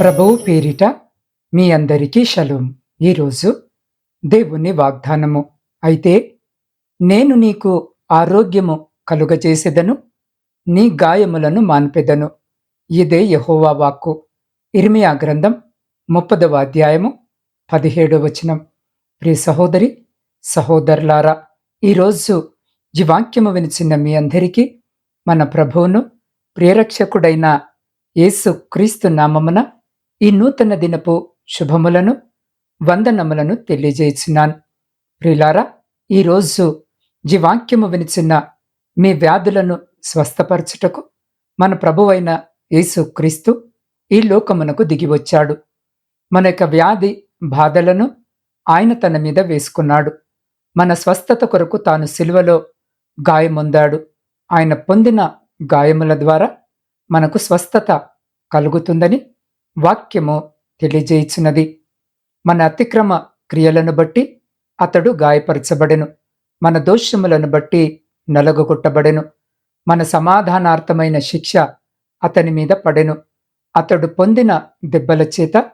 ప్రభువు పేరిట మీ అందరికీ షలోం. ఈరోజు దేవుని వాగ్దానము. అయితే నేను నీకు ఆరోగ్యము కలుగజేసెదను నీ గాయములను మాన్పెదను. ఇదే యహోవా వాక్కు. ఇర్మియా గ్రంథం ముప్పదవ అధ్యాయము పదిహేడవ వచనం. ప్రియ సహోదరి సహోదరులారా ఈరోజు ఈ వాక్యము వినిచిన మీ అందరికీ మన ప్రభువును ప్రియరక్షకుడైన యేసు క్రీస్తు నామమున ఈ నూతన దినపు శుభములను వందనములను తెలియజేస్తున్నాను ప్రిలారా ఈరోజు జీవాక్యము వాక్యము వినిచిన్న మీ వ్యాధులను స్వస్థపరచుటకు మన ప్రభువైన యేసుక్రీస్తు ఈ లోకమునకు దిగివచ్చాడు మన యొక్క వ్యాధి బాధలను ఆయన తన మీద వేసుకున్నాడు. మన స్వస్థత కొరకు తాను సిలువలో గాయముందాడు. ఆయన పొందిన గాయముల ద్వారా మనకు స్వస్థత కలుగుతుందని వాక్యము తెలియజేయుచున్నది. మన అతిక్రమ క్రియలను బట్టి అతడు గాయపరచబడెను. మన దోషములను బట్టి నలగొట్టబడెను. మన సమాధానార్థమైన శిక్ష అతని మీద పడెను. అతడు పొందిన దెబ్బల చేత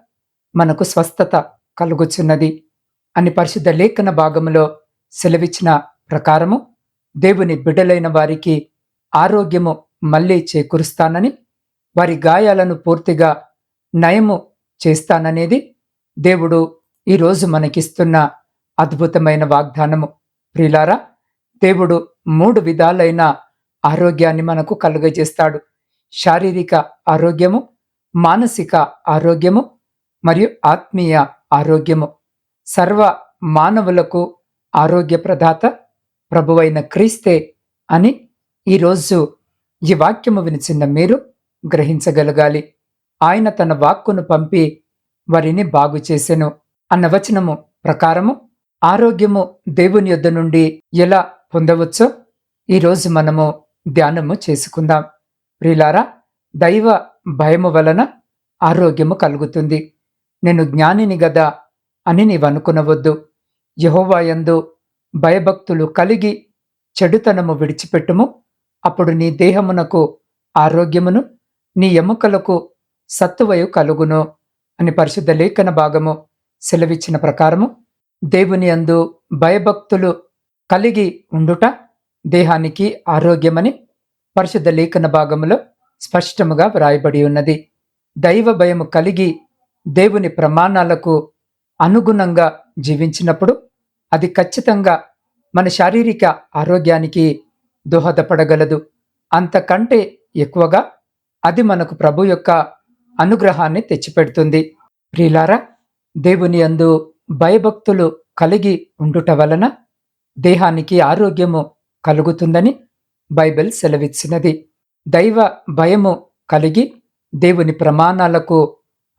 మనకు స్వస్థత కలుగుచున్నది అని పరిశుద్ధ లేఖన భాగములో సెలవిచ్చిన ప్రకారము దేవుని బిడ్డలైన వారికి ఆరోగ్యము మళ్ళీ చేకూరుస్తానని వారి గాయాలను పూర్తిగా నయము చేస్తాననేది దేవుడు ఈరోజు మనకిస్తున్న అద్భుతమైన వాగ్దానము. ప్రిలారా దేవుడు మూడు విధాలైన ఆరోగ్యాన్ని మనకు కలుగజేస్తాడు. శారీరక ఆరోగ్యము మానసిక ఆరోగ్యము మరియు ఆత్మీయ ఆరోగ్యము. సర్వ మానవులకు ఆరోగ్య ప్రదాత ప్రభువైన క్రీస్తే అని ఈరోజు ఈ వాక్యము వినిచిన్న మీరు గ్రహించగలగాలి. ఆయన తన వాక్కును పంపి వారిని బాగు చేసెను. అన్న వచనము ప్రకారము ఆరోగ్యము దేవుని యొద్ద నుండి ఎలా పొందవచ్చో ఈరోజు మనము ధ్యానము చేసుకుందాం. ప్రిలారా దైవ భయము వలన ఆరోగ్యము కలుగుతుంది. నేను జ్ఞానిని గదా అని నీవనుకునవద్దు యహోవాయందు భయభక్తులు కలిగి చెడుతనము విడిచిపెట్టుము. అప్పుడు నీ దేహమునకు ఆరోగ్యమును నీ ఎముకలకు సత్తువయు కలుగును అని పరిశుద్ధ లేఖన భాగము సెలవిచ్చిన ప్రకారము దేవుని అందు భయభక్తులు కలిగి ఉండుట దేహానికి ఆరోగ్యమని పరిశుద్ధ లేఖన భాగములో స్పష్టముగా వ్రాయబడి ఉన్నది. దైవ భయము కలిగి దేవుని ప్రమాణాలకు అనుగుణంగా జీవించినప్పుడు అది ఖచ్చితంగా మన శారీరక ఆరోగ్యానికి దోహదపడగలదు. అంతకంటే ఎక్కువగా అది మనకు ప్రభు యొక్క అనుగ్రహాన్ని తెచ్చిపెడుతుంది. ప్రియులారా దేవుని అందు భయభక్తులు కలిగి ఉండుట వలన దేహానికి ఆరోగ్యము కలుగుతుందని బైబిల్ సెలవిచ్చినది. దైవ భయము కలిగి దేవుని ప్రమాణాలకు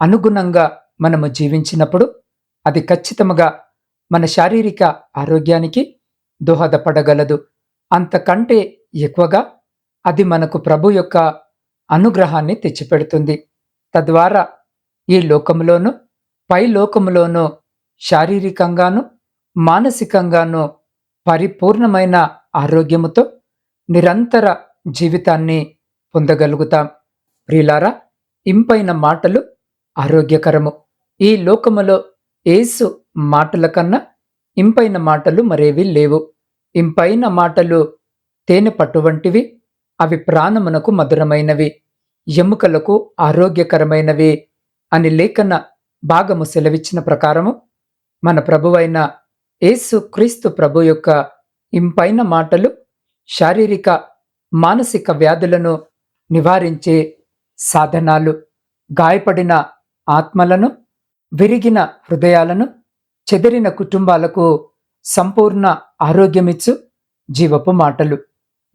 అనుగుణంగా మనము జీవించినప్పుడు అది ఖచ్చితముగా మన శారీరక ఆరోగ్యానికి దోహదపడగలదు. అంతకంటే ఎక్కువగా అది మనకు ప్రభు యొక్క అనుగ్రహాన్ని తెచ్చిపెడుతుంది. తద్వారా ఈ లోకములోను పై లోకములోనూ శారీరకంగాను మానసికంగాను పరిపూర్ణమైన ఆరోగ్యముతో నిరంతర జీవితాన్ని పొందగలుగుతాం. ప్రియులారా ఇంపైన మాటలు ఆరోగ్యకరము. ఈ లోకములో ఏసు మాటల కన్నా ఇంపైన మాటలు మరేవి లేవు. ఇంపైన మాటలు తేనె పట్టు వంటివి అవి ప్రాణమునకు మధురమైనవి. ఎముకలకు ఆరోగ్యకరమైనవి అని లేఖన భాగము సెలవిచ్చిన ప్రకారము మన ప్రభువైన యేసు క్రీస్తు ప్రభు యొక్క ఇంపైన మాటలు శారీరక మానసిక వ్యాధులను నివారించే సాధనాలు గాయపడిన ఆత్మలను విరిగిన హృదయాలను చెదిరిన కుటుంబాలకు సంపూర్ణ ఆరోగ్యమిచ్చు జీవపు మాటలు.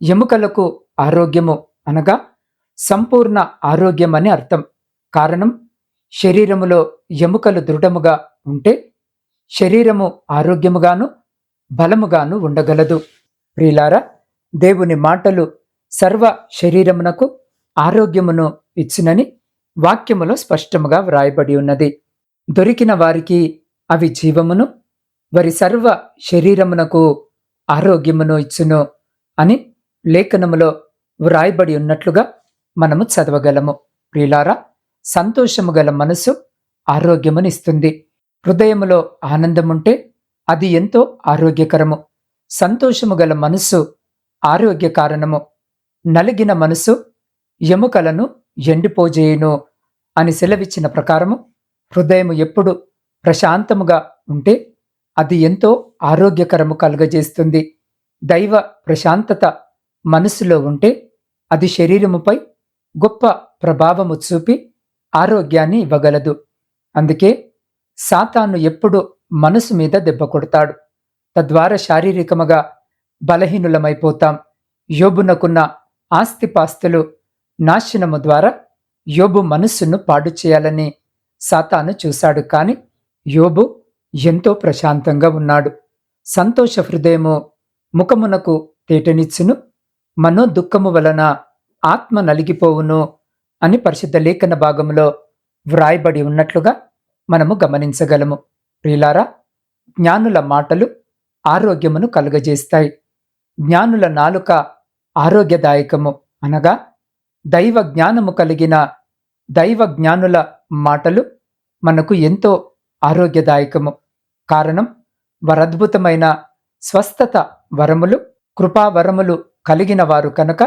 ఎముకలకు ఆరోగ్యము అనగా సంపూర్ణ ఆరోగ్యం అని అర్థం. కారణం శరీరములో ఎముకలు దృఢముగా ఉంటే శరీరము ఆరోగ్యముగాను బలముగాను ఉండగలదు. ప్రియులారా దేవుని మాటలు సర్వ శరీరమునకు ఆరోగ్యమును ఇచ్చునని వాక్యములో స్పష్టముగా వ్రాయబడి ఉన్నది. దొరికిన వారికి అవి జీవమును వారి సర్వ శరీరమునకు ఆరోగ్యమును ఇచ్చును అని లేఖనములో వ్రాయబడి ఉన్నట్లుగా మనము చదవగలము. ప్రియులారా సంతోషము గల మనసు ఆరోగ్యమునిస్తుంది. హృదయములో ఆనందముంటే అది ఎంతో ఆరోగ్యకరము. సంతోషము గల మనస్సు ఆరోగ్య కారణము. నలిగిన మనసు ఎముకలను ఎండిపోజేయును అని సెలవిచ్చిన ప్రకారము హృదయము ఎప్పుడు ప్రశాంతముగా ఉంటే అది ఎంతో ఆరోగ్యకరము కలుగజేస్తుంది. దైవ ప్రశాంతత మనసులో ఉంటే అది శరీరముపై గొప్ప ప్రభావము చూపి ఆరోగ్యాన్ని ఇవ్వగలదు. అందుకే సాతాను ఎప్పుడు మనసు మీద దెబ్బ కొడతాడు. తద్వారా శారీరకముగా బలహీనులమైపోతాం. యోబునకున్న ఆస్తిపాస్తులు నాశనము ద్వారా యోబు మనస్సును పాడు చేయాలని సాతాను చూశాడు. కాని యోబు ఎంతో ప్రశాంతంగా ఉన్నాడు. సంతోష హృదయము ముఖమునకు తేటనిచ్చును. మనో దుఃఖము వలన ఆత్మ నలిగిపోవును అని పరిశుద్ధ లేఖన భాగంలో వ్రాయబడి ఉన్నట్లుగా మనము గమనించగలము. ప్రియులారా జ్ఞానుల మాటలు ఆరోగ్యమును కలుగజేస్తాయి. జ్ఞానుల నాలుక ఆరోగ్యదాయకము అనగా దైవ జ్ఞానము కలిగిన దైవ జ్ఞానుల మాటలు మనకు ఎంతో ఆరోగ్యదాయకము. కారణం వరద్భుతమైన స్వస్థత వరములు కృపావరములు కలిగిన వారు కనుక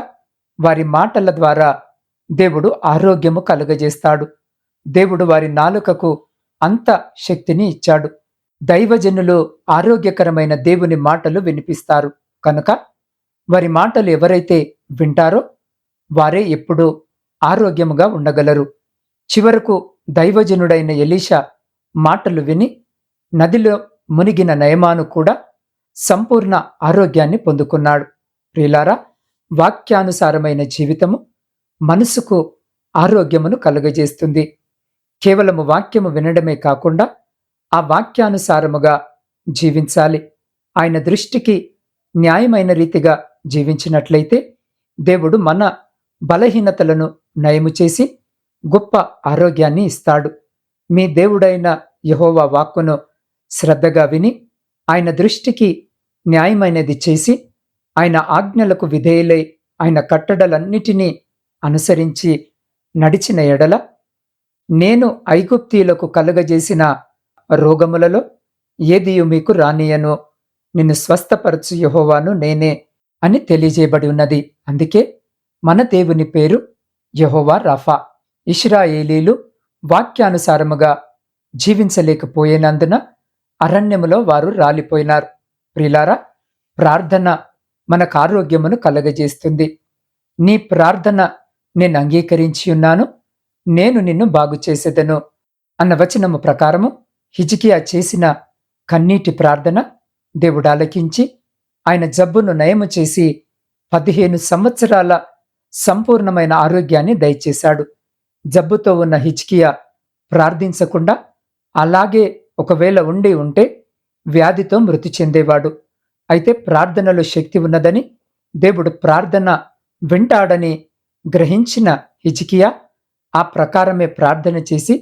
వారి మాటల ద్వారా దేవుడు ఆరోగ్యము కలుగజేస్తాడు. దేవుడు వారి నాలుకకు అంత శక్తిని ఇచ్చాడు. దైవజనులు ఆరోగ్యకరమైన దేవుని మాటలు వినిపిస్తారు. కనుక వారి మాటలు ఎవరైతే వింటారో వారే ఎప్పుడూ ఆరోగ్యముగా ఉండగలరు. చివరకు దైవజనుడైన ఎలీషా మాటలు విని నదిలో మునిగిన నయమాను కూడా సంపూర్ణ ఆరోగ్యాన్ని పొందుకున్నాడు. ప్రియులారా వాక్యానుసారమైన జీవితము మనసుకు ఆరోగ్యమును కలుగజేస్తుంది. కేవలము వాక్యము వినడమే కాకుండా ఆ వాక్యానుసారముగా జీవించాలి. ఆయన దృష్టికి న్యాయమైన రీతిగా జీవించినట్లయితే దేవుడు మన బలహీనతలను నయము చేసి గొప్ప ఆరోగ్యాన్ని ఇస్తాడు. మీ దేవుడైన యహోవా వాక్కును శ్రద్ధగా విని ఆయన దృష్టికి న్యాయమైనది చేసి ఆయన ఆజ్ఞలకు విధేయులై ఆయన కట్టడలన్నిటినీ అనుసరించి నడిచిన ఎడల నేను ఐగుప్తీయులకు కలుగజేసిన రోగములలో ఏదియు మీకు రానియను? నిన్ను స్వస్థపరచు యహోవాను నేనే అని తెలియజేయబడి ఉన్నది. అందుకే మన దేవుని పేరు యహోవా రఫా. ఇష్రాయేలీలు వాక్యానుసారముగా జీవించలేకపోయినందున అరణ్యములో వారు రాలిపోయినారు. ప్రిలారా ప్రార్థన మనకు ఆరోగ్యమును కలగజేస్తుంది. నీ ప్రార్థన నేను అంగీకరించి ఉన్నాను. నేను నిన్ను బాగు చేసేదను. అన్న వచనము ప్రకారము హిజికియా చేసిన కన్నీటి ప్రార్థన దేవుడు ఆలకించి ఆయన జబ్బును నయము చేసి పదిహేను సంవత్సరాల సంపూర్ణమైన ఆరోగ్యాన్ని దయచేశాడు. జబ్బుతో ఉన్న హిజ్కియా ప్రార్థించకుండా అలాగే ఒకవేళ ఉండి ఉంటే వ్యాధితో మృతి చెందేవాడు. అయితే ప్రార్థనలో శక్తి ఉన్నదని దేవుడు ప్రార్థన వింటాడని గ్రహించిన హిజికియా ఆ ప్రకారమే ప్రార్థన చేసి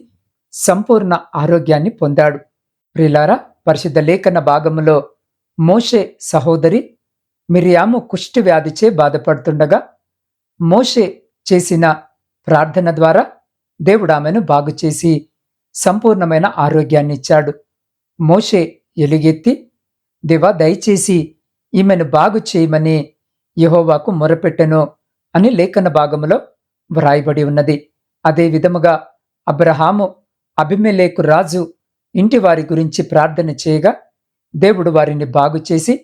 సంపూర్ణ ఆరోగ్యాన్ని పొందాడు. ప్రిలారా పరిశుద్ధ లేఖన భాగములో మోషే సహోదరి మిరియాము కుష్టి వ్యాధిచే బాధపడుతుండగా మోషే చేసిన ప్రార్థన ద్వారా దేవుడు ఆమెను బాగు చేసి సంపూర్ణమైన ఆరోగ్యాన్ని ఇచ్చాడు. మోషే ఎలుగెత్తి దేవా దయచేసి ఈమెను బాగు చేయమని యహోవాకు మొరపెట్టెను అని లేఖన భాగములో వ్రాయబడి ఉన్నది. అదే విధముగా అబ్రహాము అభిమెలేకు రాజు ఇంటి వారి గురించి ప్రార్థన చేయగా దేవుడు వారిని బాగు చేసి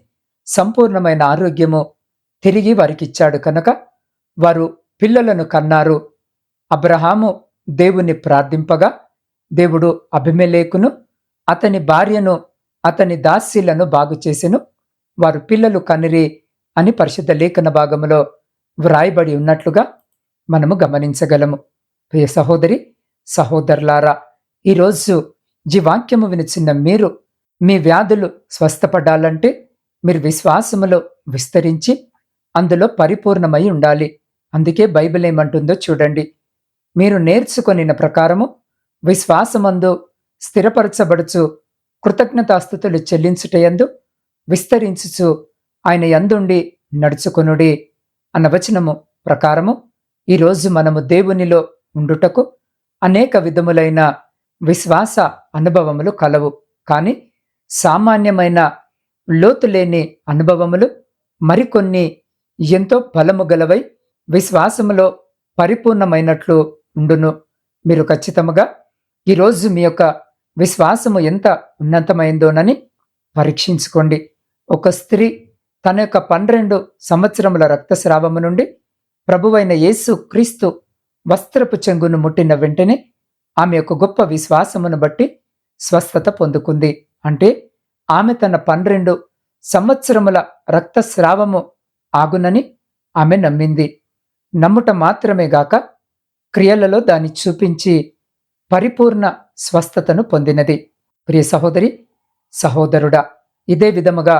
సంపూర్ణమైన ఆరోగ్యము తిరిగి వారికిచ్చాడు కనుక వారు పిల్లలను కన్నారు. అబ్రహాము దేవుని ప్రార్థింపగా దేవుడు అభిమెలేకును అతని భార్యను అతని దాస్యులను బాగు చేసెను. వారు పిల్లలు కనిరి అని పరిశుద్ధ లేఖన భాగములో వ్రాయబడి ఉన్నట్లుగా మనము గమనించగలము. ప్రియ సహోదరి సహోదరులారా ఈరోజు జీవాక్యము వినిచిన్న మీరు మీ వ్యాధులు స్వస్థపడాలంటే మీరు విశ్వాసములో విస్తరించి అందులో పరిపూర్ణమై ఉండాలి. అందుకే బైబిల్ ఏమంటుందో చూడండి. మీరు నేర్చుకొనిన ప్రకారము విశ్వాసమందు స్థిరపరచబడుచు కృతజ్ఞతాస్థుతులు చెల్లించుటయందు విస్తరించుచు ఆయన యందుండి నడుచుకొనుడి అన్న వచనము ప్రకారము ఈరోజు మనము దేవునిలో ఉండుటకు అనేక విధములైన విశ్వాస అనుభవములు కలవు. కానీ సామాన్యమైన లోతులేని అనుభవములు మరికొన్ని ఎంతో బలము గలవై విశ్వాసములో పరిపూర్ణమైనట్లు ఉండును. మీరు ఖచ్చితముగా ఈరోజు మీ యొక్క విశ్వాసము ఎంత ఉన్నతమైందోనని పరీక్షించుకోండి. ఒక స్త్రీ తన యొక్క పన్నెండు సంవత్సరముల రక్తస్రావము నుండి ప్రభువైన యేసు క్రీస్తు వస్త్రపు చెంగును ముట్టిన వెంటనే ఆమె యొక్క గొప్ప విశ్వాసమును బట్టి స్వస్థత పొందుకుంది. అంటే ఆమె తన పన్నెండు సంవత్సరముల రక్తస్రావము ఆగునని ఆమె నమ్మింది. నమ్ముట మాత్రమే గాక క్రియలలో దాన్ని చూపించి పరిపూర్ణ స్వస్థతను పొందినది. ప్రియ సహోదరి సహోదరుడా ఇదే విధముగా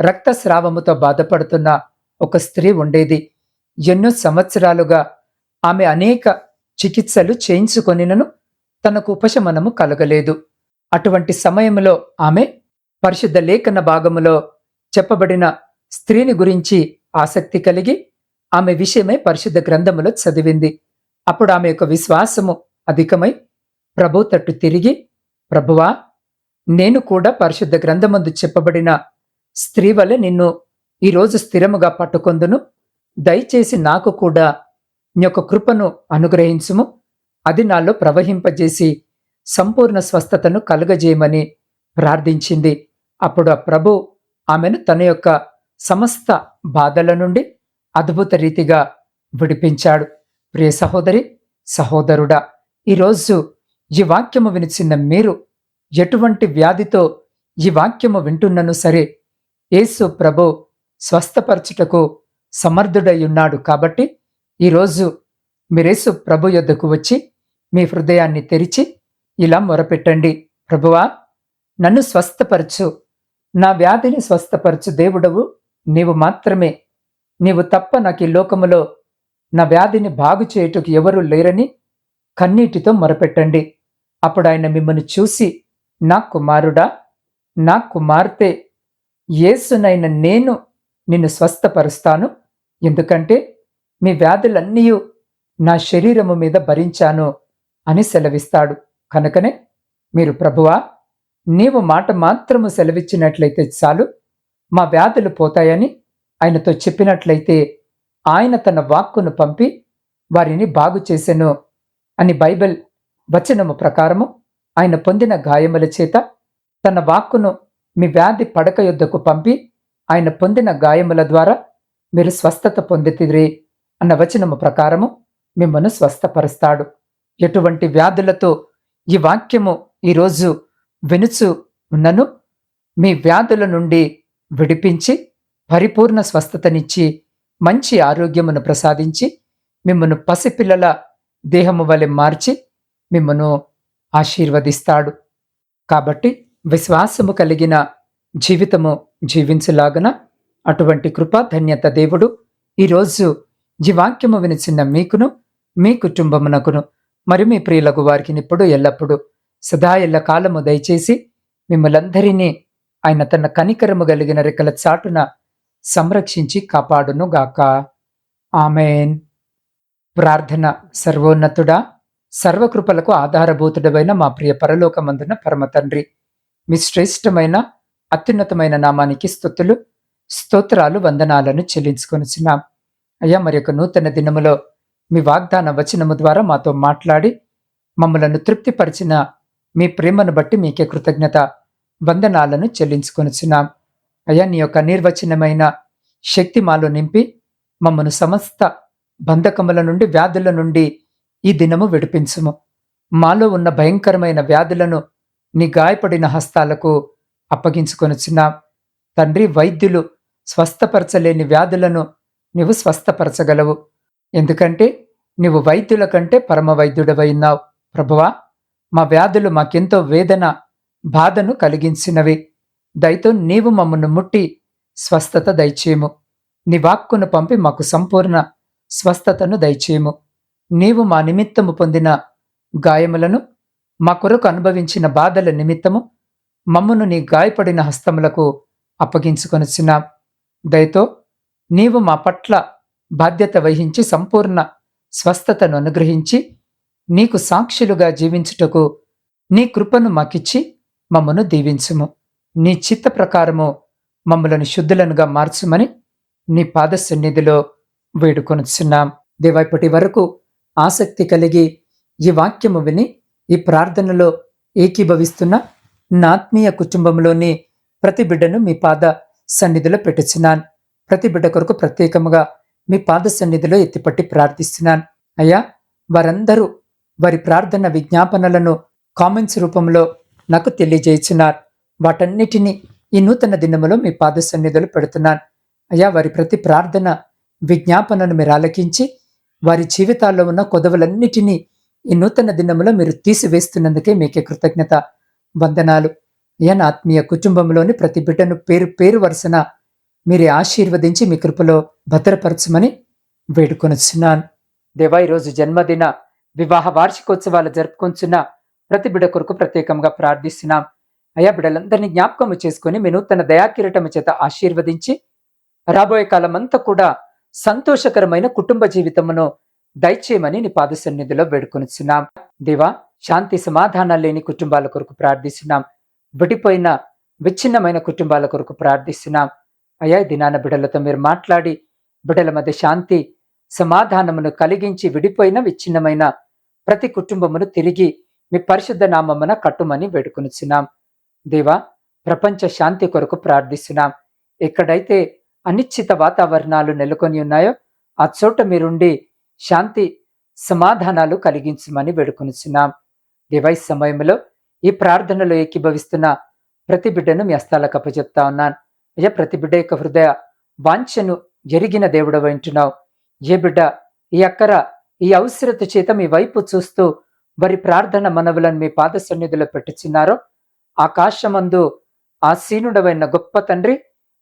రక్తస్రావముతో బాధపడుతున్న ఒక స్త్రీ ఉండేది. ఎన్నో సంవత్సరాలుగా ఆమె అనేక చికిత్సలు చేయించుకొనినను తనకు ఉపశమనము కలగలేదు. అటువంటి సమయంలో ఆమె పరిశుద్ధ లేఖన భాగములో చెప్పబడిన స్త్రీని గురించి ఆసక్తి కలిగి ఆమె విషయమై పరిశుద్ధ గ్రంథములో చదివింది. అప్పుడు ఆమె యొక్క విశ్వాసము అధికమై ప్రభు తట్టు తిరిగి ప్రభువా నేను కూడా పరిశుద్ధ గ్రంథమందు చెప్పబడిన స్త్రీ వలె నిన్ను ఈరోజు స్థిరముగా పట్టుకొందును. దయచేసి నాకు కూడా నీ యొక్క కృపను అనుగ్రహించుము. అది నాలో ప్రవహింపజేసి సంపూర్ణ స్వస్థతను కలుగజేయమని ప్రార్థించింది. అప్పుడు ఆ ప్రభు ఆమెను తన యొక్క సమస్త బాధల నుండి అద్భుత రీతిగా విడిపించాడు. ప్రియ సహోదరి సహోదరుడా ఈరోజు ఈ వాక్యము వినిచిన మీరు ఎటువంటి వ్యాధితో ఈ వాక్యము వింటున్నను సరే యేసు ప్రభు స్వస్థపరచుటకు సమర్థుడై ఉన్నాడు కాబట్టి ఈరోజు మీరేసు ప్రభు యొద్దకు వచ్చి మీ హృదయాన్ని తెరిచి ఇలా మొరపెట్టండి. ప్రభువా నన్ను స్వస్థపరచు. నా వ్యాధిని స్వస్థపరచు దేవుడవు. నీవు మాత్రమే. నీవు తప్ప నాకు ఈ లోకములో నా వ్యాధిని బాగు చేయుటకు ఎవరూ లేరని కన్నీటితో మొరపెట్టండి. అప్పుడు ఆయన మిమ్మల్ని చూసి నా కుమారుడా నా కుమార్తె యేసునైన నేను నిన్ను స్వస్థపరుస్తాను. ఎందుకంటే మీ వ్యాధులన్నీ నా శరీరము మీద భరించాను అని సెలవిస్తాడు. కనుకనే మీరు ప్రభువా నీవు మాట మాత్రము సెలవిచ్చినట్లయితే చాలు. మా వ్యాధులు పోతాయని ఆయనతో చెప్పినట్లయితే ఆయన తన వాక్కును పంపి వారిని బాగు చేసెను అని బైబిల్ వచనము ప్రకారము ఆయన పొందిన గాయముల చేత తన వాక్కును మీ వ్యాధి పడక యుద్ధకు పంపి ఆయన పొందిన గాయముల ద్వారా మీరు స్వస్థత పొందితిరి అన్న వచనము ప్రకారము మిమ్మను స్వస్థపరుస్తాడు. ఎటువంటి వ్యాధులతో ఈ వాక్యము ఈరోజు వినుచు ఉన్నను మీ వ్యాధుల నుండి విడిపించి పరిపూర్ణ స్వస్థతనిచ్చి మంచి ఆరోగ్యమును ప్రసాదించి మిమ్మను పసిపిల్లల దేహము వలె మార్చి మిమ్మను ఆశీర్వదిస్తాడు. కాబట్టి విశ్వాసము కలిగిన జీవితము జీవించలాగన అటువంటి కృపాధన్యత దేవుడు ఈరోజు జీవాక్యము వినిచిన మీకును మీ కుటుంబమునకును మరి మీ ప్రియులకు వారికి ఇప్పుడు ఎల్లప్పుడూ సదా ఎల్ల కాలము దయచేసి మిమ్మలందరినీ ఆయన తన కనికరము కలిగిన రెక్కల చాటున సంరక్షించి కాపాడును గాక ఆమెన్. ప్రార్థన సర్వోన్నతుడా సర్వకృపలకు ఆధారభూతుడమైన మా ప్రియ పరలోకమందున పరమ తండ్రి. మీ శ్రేష్టమైన అత్యున్నతమైన నామానికి స్థుతులు స్తోత్రాలు వందనాలను చెల్లించుకొనిచున్నాం. అయ్యా మరి యొక్క నూతన దినములో మీ వాగ్దాన వచనము ద్వారా మాతో మాట్లాడి మమ్మలను తృప్తిపరిచిన మీ ప్రేమను బట్టి మీకే కృతజ్ఞత వందనాలను చెల్లించుకొనిచున్నాం. అయ్యా నీ యొక్క నిర్వచనమైన శక్తి మాలో నింపి మమ్మను సమస్త బంధకముల నుండి వ్యాధుల నుండి ఈ దినము విడిపించుము. మాలో ఉన్న భయంకరమైన వ్యాధులను నీ గాయపడిన హస్తాలకు అప్పగించుకొనుచున్నాం. తండ్రి వైద్యులు స్వస్థపరచలేని వ్యాధులను నీవు స్వస్థపరచగలవు. ఎందుకంటే నీవు వైద్యుల కంటే పరమ వైద్యుడవైనావు ప్రభువా మా వ్యాధులు మాకెంతో వేదన బాధను కలిగించినవి. దయతో నీవు మమ్మను ముట్టి స్వస్థత దయచేయము. నీ వాక్కును పంపి మాకు సంపూర్ణ స్వస్థతను దయచేయము. నీవు మా నిమిత్తము పొందిన గాయములను మా కొరకు అనుభవించిన బాధల నిమిత్తము మమ్మను నీ గాయపడిన హస్తములకు అప్పగించుకొనిచున్నాం. దయతో నీవు మా పట్ల బాధ్యత వహించి సంపూర్ణ స్వస్థతను అనుగ్రహించి నీకు సాక్షులుగా జీవించుటకు నీ కృపను మాకిచ్చి మమ్మను దీవించుము. నీ చిత్త ప్రకారము మమ్మలను శుద్ధులనుగా మార్చుమని నీ పాద సన్నిధిలో వేడుకొనుచున్నాం. దేవా వరకు ఆసక్తి కలిగి ఈ వాక్యము విని ఈ ప్రార్థనలో ఏకీభవిస్తున్న నా ఆత్మీయ కుటుంబంలోని ప్రతి బిడ్డను మీ పాద సన్నిధిలో పెట్టుచున్నాను ప్రతి బిడ్డ కొరకు ప్రత్యేకముగా మీ పాద సన్నిధిలో ఎత్తిపట్టి ప్రార్థిస్తున్నాను. అయ్యా వారందరూ వారి ప్రార్థన విజ్ఞాపనలను కామెంట్స్ రూపంలో నాకు తెలియజేయుచున్నారు వాటన్నిటినీ ఈ నూతన దినములో మీ పాద సన్నిధిలో పెడుతున్నాను. అయ్యా వారి ప్రతి ప్రార్థన విజ్ఞాపనను మీరు ఆలకించి వారి జీవితాల్లో ఉన్న కొదవలన్నిటినీ ఈ నూతన దినములో మీరు తీసివేస్తున్నందుకే మీకే కృతజ్ఞత వందనాలు. అయ్యా ఆత్మీయ కుటుంబంలోని ప్రతి బిడ్డను పేరు పేరు వరుసన మీరే ఆశీర్వదించి మీ కృపలో భద్రపరచమని వేడుకొనుచున్నాను. దేవా ఈరోజు జన్మదిన వివాహ వార్షికోత్సవాలు జరుపుకొంచున్న ప్రతి బిడ్డ కొరకు ప్రత్యేకంగా ప్రార్థిస్తున్నాం. అయ్యా బిడ్డలందరినీ జ్ఞాపకము చేసుకుని మీ నూతన దయాకిరటము చేత ఆశీర్వదించి రాబోయే కాలం అంతా కూడా సంతోషకరమైన కుటుంబ జీవితమును దయచేయమని నీ పాద సన్నిధిలో వేడుకొనిచున్నాం. దేవా శాంతి సమాధానాలు లేని కుటుంబాల కొరకు ప్రార్థిస్తున్నాం. విడిపోయిన విచ్ఛిన్నమైన కుటుంబాల కొరకు ప్రార్థిస్తున్నాం. అయ్యా దినాన బిడలతో మీరు మాట్లాడి బిడల మధ్య శాంతి సమాధానమును కలిగించి విడిపోయిన విచ్ఛిన్నమైన ప్రతి కుటుంబమును తిరిగి మీ పరిశుద్ధ నామమున కట్టుమని వేడుకొనిచున్నాం. దేవా ప్రపంచ శాంతి కొరకు ప్రార్థిస్తున్నాం. ఎక్కడైతే అనిశ్చిత వాతావరణాలు నెలకొని ఉన్నాయో ఆ చోట మీరుండి శాంతి సమాధానాలు కలిగించమని వేడుకొనిచున్నాం. డివైస్ సమయంలో ఈ ప్రార్థనలో ఏకీభవిస్తున్న ప్రతి బిడ్డను మీ అస్తాలకు అప్పచెప్తా ఉన్నాను. అయ్యా ప్రతి బిడ్డ యొక్క హృదయ వాంఛను జరిగిన దేవుడు వింటున్నావు ఏ బిడ్డ ఈ అక్కర ఈ అవసరత చేత మీ వైపు చూస్తూ వారి ప్రార్థన మనవులను మీ పాద సన్నిధిలో పెట్టుచున్నారో ఆకాశమందు ఆసీనుడవైన గొప్ప తండ్రి